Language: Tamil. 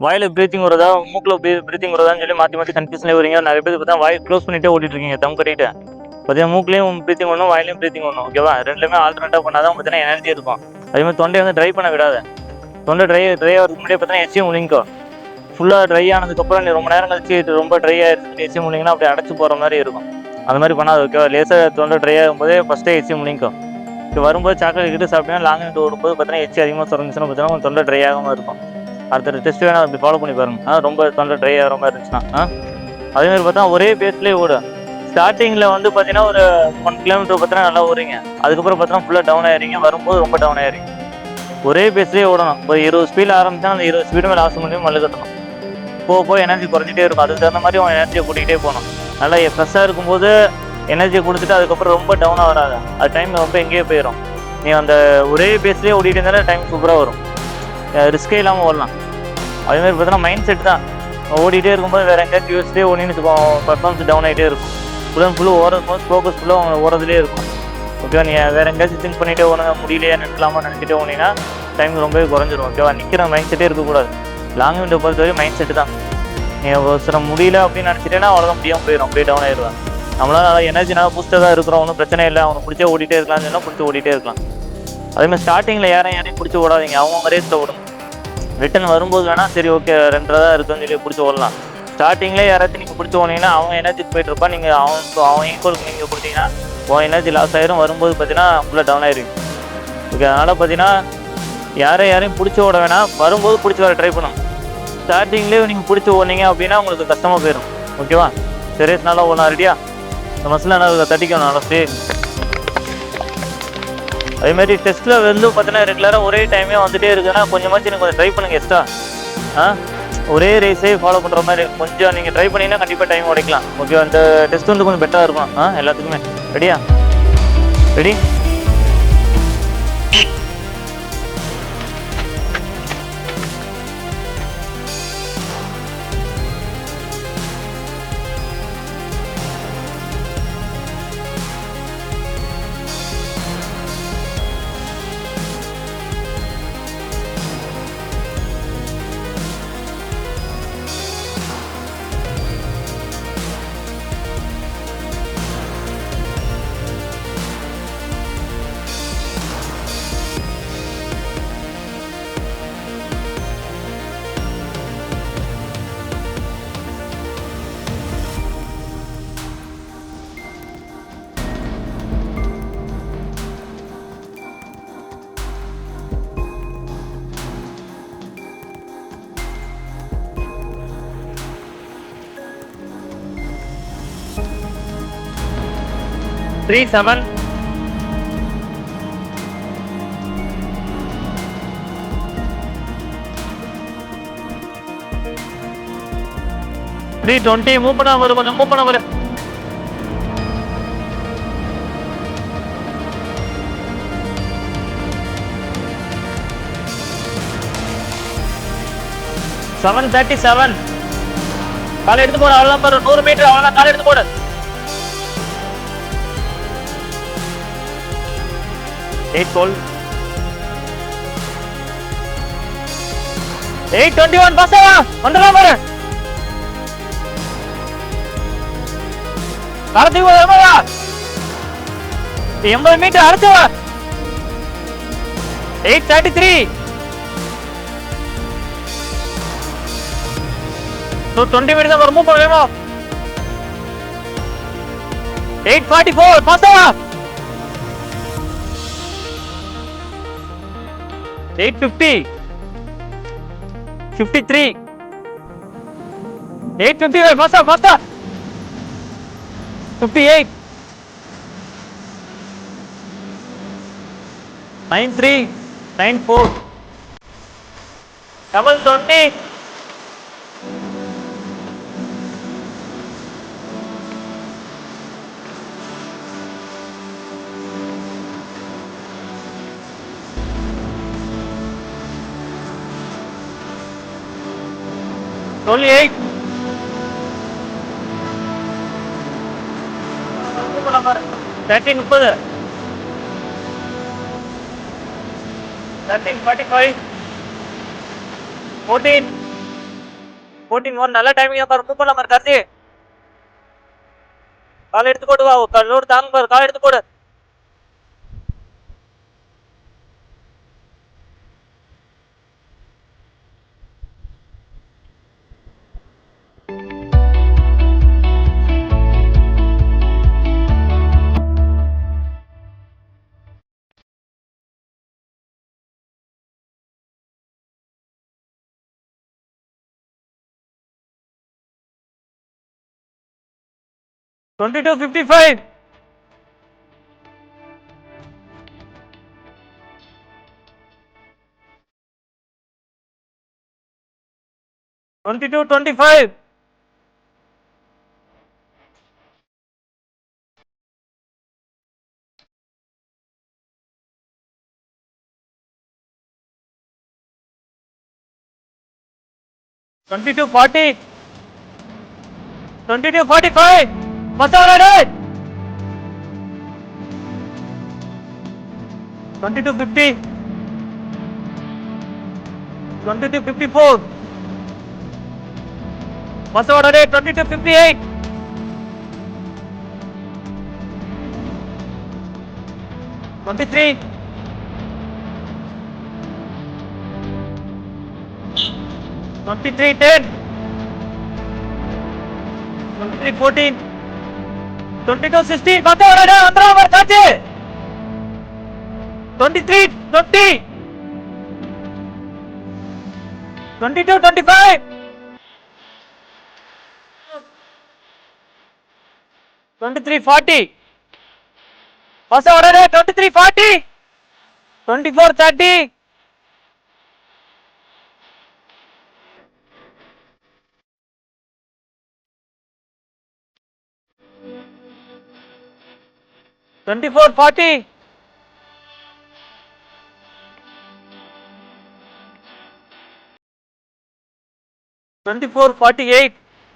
வாயில் ப்ரீத்திங் வருதா மூக்கில் ப்ரீத்திங் வருதான்னு சொல்லி மாற்றி மாற்றி கன்ஃபியூஷன்லேயே வரீங்க நிறைய பேர் பார்த்தா வாய் க்ளோஸ் பண்ணிட்டே ஓட்டிட்டு இருக்கீங்க. தம் கட்டிட்டு பார்த்தீங்கன்னா மூக்லேயும் ப்ரீத்திங் ஒன்றும் வாயிலையும் ப்ரீத்திங் ஒன்றும் ஓகேவா ரெண்டுமே ஆல்டர்னேட்டாக பண்ணாதான் பார்த்தீங்கன்னா எனர்ஜி இருக்கும். அதே மாதிரி தொண்டையை வந்து ட்ரை பண்ண விடாத. தொண்டை ட்ரை ட்ரை ஆகிறதுக்கு முன்னாடியே பார்த்தீங்கன்னா எச்சியும் முழிங்கோ. ஃபுல்லாக ட்ரை ஆனதுக்கப்புறம் நீ ரொம்ப நேரம் கழிச்சு ரொம்ப ட்ரை ஆகிருக்கு எச்சி முழிங்கன்னா அப்படியே அடைச்சு போகிற மாதிரி இருக்கும். அந்த மாதிரி பண்ணாது ஓகேவா லேசாக தொண்டை ட்ரை ஆகும்போதே ஃபஸ்ட்டே எச்சி முழிங்கோ. இப்போ வரும்போது சாக்லேட் கிட்ட சாப்பிட்டீங்கன்னா லாங் நைட் வரும்போது பார்த்தீங்கன்னா எச்சி அதிகமாக சுரந்துச்சுன்னா பார்த்தீங்கன்னா தொண்டை ட்ரை ஆகாமல் இருக்கும். அடுத்த டெஸ்ட் வேணால் அப்படி ஃபாலோ பண்ணி பாருங்க. ஆ ரொம்ப தொண்டை ட்ரை ஆகிற மாதிரி இருந்துச்சுன்னா அதேமாதிரி பார்த்தா ஒரே பேஸ்லேயே ஓடும் ஸ்டார்டிங்கில் வந்து பார்த்தீங்கன்னா ஒரு ஒன் கிலோமீட்டர் பார்த்தீங்கன்னா நல்லா ஓடுறீங்க. அதுக்கப்புறம் பார்த்தீங்கன்னா ஃபுல்லாக டவுன் ஆயிடுங்க வரும்போது ரொம்ப டவுன் ஆயிடுறீங்க. ஒரே பேஸ்லேயே ஓடணும். ஒரு இருபது ஸ்பீடில் ஆரம்பிச்சா அந்த இருபது ஸ்பீடு மேலே லாஸ்ட் முடியும் மல்லு கட்டணும். போக போக எனர்ஜி குறைஞ்சிட்டே இருக்கும். அதுக்கு தகுந்த மாதிரி உன் எனர்ஜியை கூட்டிகிட்டே போகணும். நல்லா ஃப்ரெஷ்ஷாக இருக்கும்போது எனர்ஜியை கொடுத்துட்டு அதுக்கப்புறம் ரொம்ப டவுனாக வராது. அது டைம் ரொம்ப எங்கேயோ போயிடும் நீ அந்த ஒரே பேஸ்லேயே ஓடிட்டு இருந்தாலும் டைம் சூப்பராக வரும். ரிஸ்கே இல்லாமல் ஓடலாம். அதேமாதிரி பார்த்தீங்கன்னா மைண்ட் செட் தான். ஓடிட்டே இருக்கும்போது வேறு எங்கேயாச்சும் யூஸ்லேயே ஓடின்னு பர்ஃபார்மன்ஸ் டவுன் ஆகிட்டே இருக்கும். ஃபுல் அண்ட் ஃபுல்லு ஓடும் ஃபோக்கஸ் ஃபுல்லாக ஓடுறதுலேயே இருக்கும். ஓகேவா நீ வேறு எங்கேயாச்சும் திங்க் பண்ணிட்டே ஓடுங்க முடியலையே நிற்கலாமா நினச்சிட்டே ஓனீங்கன்னா டைம் ரொம்பவே குறைஞ்சிரும் ஓகேவா நிற்கிற மைண்ட் செட்டே இருக்கக்கூடாது லாங் விண்டோ வரைக்கும் மைண்ட் செட்டு தான். நீ ஒரு சில முடியல அப்படின்னு நினச்சிட்டேன்னா அவ்வளோதான் முடியாமல் போயிடும் அப்படியே டவுன் ஆயிடுவாங்க நம்மளால எனர்ஜினால பூஸ்டாக தான் இருக்கிறோம் ஒன்றும் பிரச்சனை இல்லை. அவனுக்கு பிடிச்சே ஓடிட்டே இருக்கலாம்னு சொன்னால் பிடிச்சி ஓடிட்டே இருக்கலாம். அதேமாதிரி ஸ்டார்டிங்கில் யாரையும் யாரையும் பிடிச்சி ஓடாதீங்க. அவங்க ரேஸில் ஓடும் ரிட்டன் வரும்போது வேணால் சரி ஓகே ரெண்டரை தான் இருக்குன்னு சொல்லி பிடிச்சி ஓடலாம். ஸ்டார்டிங்லேயே யாராச்சும் நீங்கள் பிடிச்சி போனீங்கன்னா அவங்க எனர்ஜி போயிட்டு நீங்கள் அவன் அவன் ஈக்குவலுக்கு நீங்கள் கொடுத்தீங்கன்னா உன் எனர்ஜி லாஸ் ஆயிரும். வரும்போது பார்த்தீங்கன்னா ஃபுல்லாக டவுன் ஆயிருக்கு ஓகே அதனால் பார்த்தீங்கன்னா யாரையும் யாரையும் பிடிச்சி ஓட வேணாம். வரும்போது பிடிச்சி வர ட்ரை பண்ணும் ஸ்டார்டிங்லேயே நீங்கள் பிடிச்சி ஓடுனீங்க அப்படின்னா உங்களுக்கு கஷ்டமாக போயிடும் ஓகேவா சரி நல்லா ஓடலாம். ரெடியா இந்த மசில் நல்லா தட்டிக்கணும் நல்லா ஸ்டே அதே மாதிரி டெஸ்ட்டில் வந்து பார்த்தீங்கன்னா ரெகுலராக ஒரே டைமே வந்துட்டே இருக்குன்னா கொஞ்சமாச்சும் நீங்கள் கொஞ்சம் ட்ரை பண்ணுங்க எக்ஸ்ட்ரா ஆ? ஒரே ரேஸே ஃபாலோ பண்ணுற மாதிரி. கொஞ்சம் நீங்கள் ட்ரை பண்ணீங்கன்னா கண்டிப்பாக டைம் உடைக்கலாம். ஓகே அந்த டெஸ்ட் வந்து கொஞ்சம் பெட்டராக இருக்கும். ஆ எல்லாத்துக்குமே. ரெடியா ready three seven. Three twenty. Move பண்ண வரும் கொஞ்சம் மூவ் பண்ண வரும் செவன் தேர்ட்டி செவன். காலை எடுத்து போடு அவ்வளோதான் பாரு. நூறு மீட்டர் அவ்வளோதான் காலை எடுத்து போடு. எயிட் கோல் எயிட் டுவெண்ட்டி ஒன் பசங்க வந்துடலாம் பாரு காலத்துக்கு போதா எண்பது மீட்டர் அடுத்து வா eight thirty three twenty minutes தான் ரொம்ப வேணும்? எயிட் ஃபார்ட்டி ஃபோர் பாசா eight fifty. Fifty three. Eight fifty. ஃபாஸ்டா ஃபாஸ்டா fifty eight. Nine three. Nine four. Double twenty 28. Thirteen முப்பது thirteen forty five fourteen fourteen one நல்ல டைமிங் உட்கார் கூப்பிடலாம் கார்த்தி காலை எடுத்துக்கோடு வா. கல்லூர் தாங்க காலை எடுத்துக்கோடு 2255 22 25 22 40 22 45 Basavaraj twenty two fifty twenty two fifty four Basavaraj twenty two fifty eight twenty three twenty three ten twenty three fourteen twenty two sixty பத்து வரடா வந்துடும் அவர் காச்சு twenty three twenty twenty two twenty five twenty three forty bus வரடா twenty three forty twenty four thirty twenty four forty twenty four forty eight